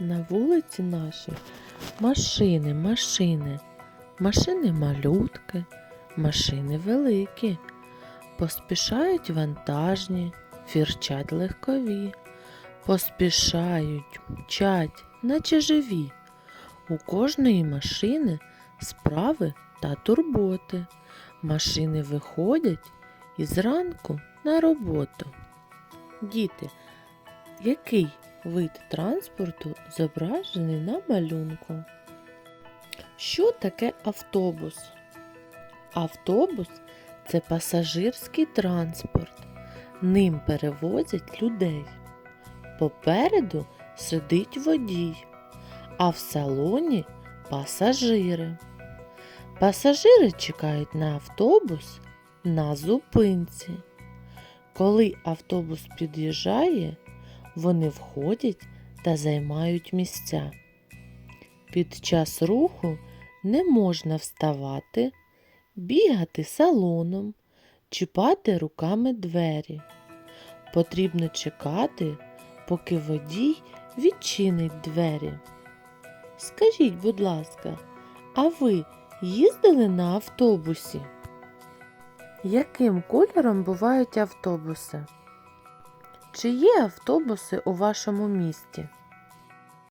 На вулиці нашій машини, машини, машини малютки, машини великі, поспішають вантажні, фірчать легкові, поспішають, мчать, наче живі. У кожної машини справи та турботи. Машини виходять із ранку на роботу. Діти, який вид транспорту зображений на малюнку? Що таке автобус? Автобус це пасажирський транспорт. Ним перевозять людей. Попереду сидить водій, а в салоні пасажири. Пасажири чекають на автобус на зупинці. Коли автобус під'їжджає, вони входять та займають місця. Під час руху не можна вставати, бігати салоном, чіпати руками двері. Потрібно чекати, поки водій відчинить двері. Скажіть, будь ласка, а ви їздили на автобусі? Яким кольором бувають автобуси? Чи є автобуси у вашому місті?